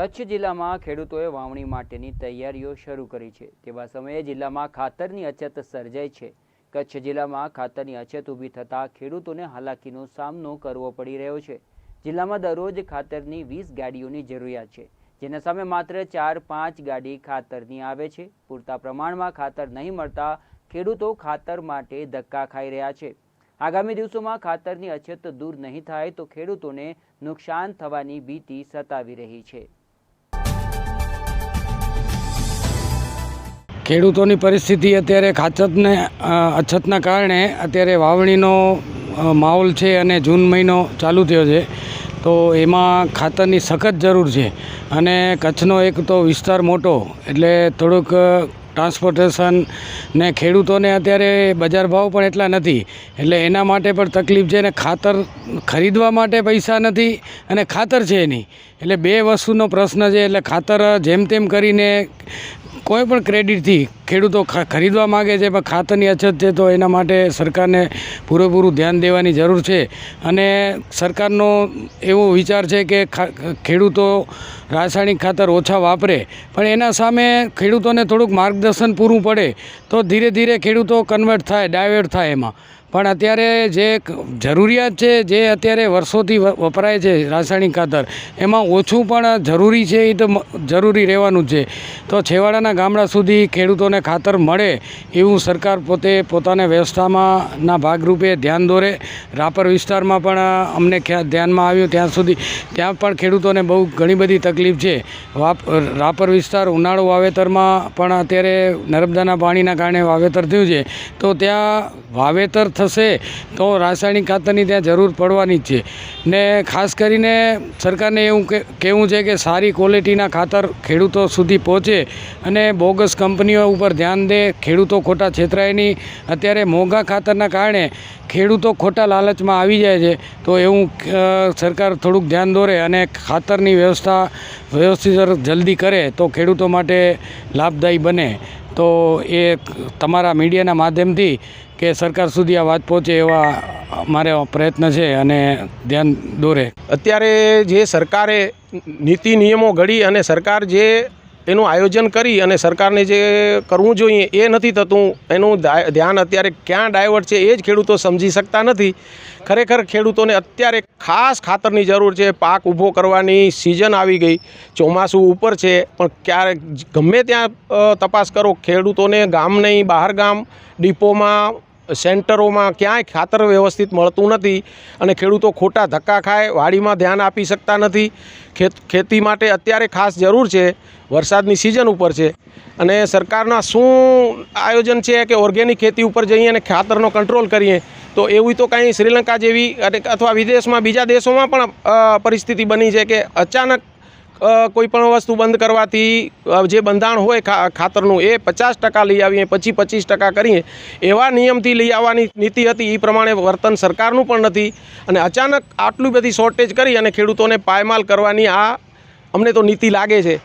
કચ્છ જિલ્લામાં ખેડૂતોએ વાવણી માટેની તૈયારીઓ શરૂ કરી છે. તેવા સમયે જિલ્લામાં ખાતરની અછત સર્જાઈ છે. કચ્છ જિલ્લામાં ખાતરની અછત ઊભી થતાં ખેડૂતોને હાલાકીનો સામનો કરવો પડી રહ્યો છે. જિલ્લામાં દરરોજ ખાતરની વીસ ગાડીઓની જરૂરિયાત છે, જેના સામે માત્ર ચાર પાંચ ગાડી ખાતરની આવે છે. પૂરતા પ્રમાણમાં ખાતર નહીં મળતા ખેડૂતો ખાતર માટે ધક્કા ખાઈ રહ્યા છે. આગામી દિવસોમાં ખાતરની અછત દૂર નહીં થાય તો ખેડૂતોને નુકસાન થવાની ભીતિ સતાવી રહી છે. ખેડૂતોની પરિસ્થિતિ અત્યારે ખાચતને અછતના કારણે અત્યારે વાવણીનો માહોલ છે અને જૂન મહિનો ચાલુ થયો છે. તો એમાં ખાતરની સખત જરૂર છે. અને કચ્છનો એક તો વિસ્તાર મોટો, એટલે થોડુંક ટ્રાન્સપોર્ટેશન ને ખેડૂતોને અત્યારે બજાર ભાવ પણ એટલા નથી. એટલે એના માટે પણ તકલીફ છે ને ખાતર ખરીદવા માટે પૈસા નથી અને ખાતર છે નહીં એટલે બે વસ્તુનો પ્રશ્ન છે, એટલે ખાતર જેમ તેમ કરીને કોઈ પણ ક્રેડિટથી ખેડૂતો ખરીદવા માગે છે, પણ ખાતરની અછત છે, તો એના માટે સરકારને પૂરેપૂરું ધ્યાન દેવાની જરૂર છે. અને સરકારનો એવો વિચાર છે કે ખેડૂતો રાસાયણિક ખાતર ઓછા વાપરે, પણ એના સામે ખેડૂતોને થોડુંક માર્ગદર્શન પૂરું પડે, તો ધીરે ધીરે ખેડૂતો કન્વર્ટ થાય ડાયવર્ટ થાય એમાં. પણ અત્યારે જે જરૂરિયાત છે, જે અત્યારે વર્ષોથી વપરાય છે રાસાયણિક ખાતર, એમાં ઓછું પણ જરૂરી છે, એ તો જરૂરી રહેવાનું છે. તો છેવાડાના ગામડા સુધી ખેડૂતોને ખાતર મળે એવું સરકાર પોતે પોતાના વ્યવસ્થામાંના ભાગરૂપે ધ્યાન દોરે. રાપર વિસ્તારમાં પણ અમને ધ્યાનમાં આવ્યું ત્યાં સુધી, ત્યાં પણ ખેડૂતોને બહુ ઘણી બધી તકલીફ છે. રાપર વિસ્તાર ઉનાળુ વાવેતરમાં પણ અત્યારે નર્મદાના પાણીના કારણે વાવેતર થયું છે. તો ત્યાં વાવેતર થશે તો રાસાયણિક ખાતરની ત્યાં જરૂર પડવાની જ છે. ને ખાસ કરીને સરકારને એવું કહેવું છે કે સારી ક્વોલિટીના ખાતર ખેડૂતો સુધી પહોંચે અને બોગસ કંપનીઓ ઉપર ધ્યાન દે, ખેડૂતો ખોટા છેતરાય નહીં. અત્યારે મોંઘા ખાતરના કારણે ખેડૂતો ખોટા લાલચમાં આવી જાય છે. તો એવું સરકાર થોડુંક ધ્યાન દોરે અને ખાતરની વ્યવસ્થા, વ્યવસ્થિત જલ્દી કરે તો ખેડૂતો માટે લાભદાયી બને. તો એ તમારા મીડિયાના માધ્યમથી કે સરકાર સુધી આ વાત પહોંચે એવા મારે પ્રયત્ન છે અને ધ્યાન દોરે. અત્યારે જે સરકારે નીતિ નિયમો ઘડી અને સરકાર જે એનું આયોજન કરી અને સરકારને જે કરવું જોઈએ એ નથી થતું, એનું ધ્યાન અત્યારે ક્યાં ડાયવર્ટ છે એ જ ખેડૂતો સમજી શકતા નથી. ખરેખર ખેડૂતોને અત્યારે ખાસ ખાતરની જરૂર છે, પાક ઊભો કરવાની સિઝન આવી ગઈ, ચોમાસું ઉપર છે, પણ ક્યારેક ગમે ત્યાં તપાસ કરો, ખેડૂતોને ગામ નહીં, બહાર ગામ, ડીપોમાં સેન્ટરોમાં ક્યાંય ખાતર વ્યવસ્થિત મળતું નથી અને ખેડૂતો ખોટા ધક્કા ખાય, વાડીમાં ધ્યાન આપી શકતા નથી. ખેત માટે અત્યારે ખાસ જરૂર છે, વરસાદની સિઝન ઉપર છે. અને સરકારના શું આયોજન છે કે ઓર્ગેનિક ખેતી ઉપર જઈએ અને ખાતરનો કંટ્રોલ કરીએ, તો એવી તો કાંઈ શ્રીલંકા જેવી અથવા વિદેશમાં બીજા દેશોમાં પણ પરિસ્થિતિ બની છે કે અચાનક અ, કોઈ પણ વસ્તુ બંધ કરવાથી જે બંધાણ હોય ખાતરનું એ પચાસ ટકા લઈ આવીએ પછી પચીસ ટકા કરીએ. એવા નિયમથી લઈ આવવાની નીતિ હતી એ પ્રમાણે વર્તન સરકારનું પણ નથી. અને અચાનક આટલી બધી શોર્ટેજ કરી અને ખેડૂતોને પાયમાલ કરવાની આ અમને તો નીતિ લાગે છે.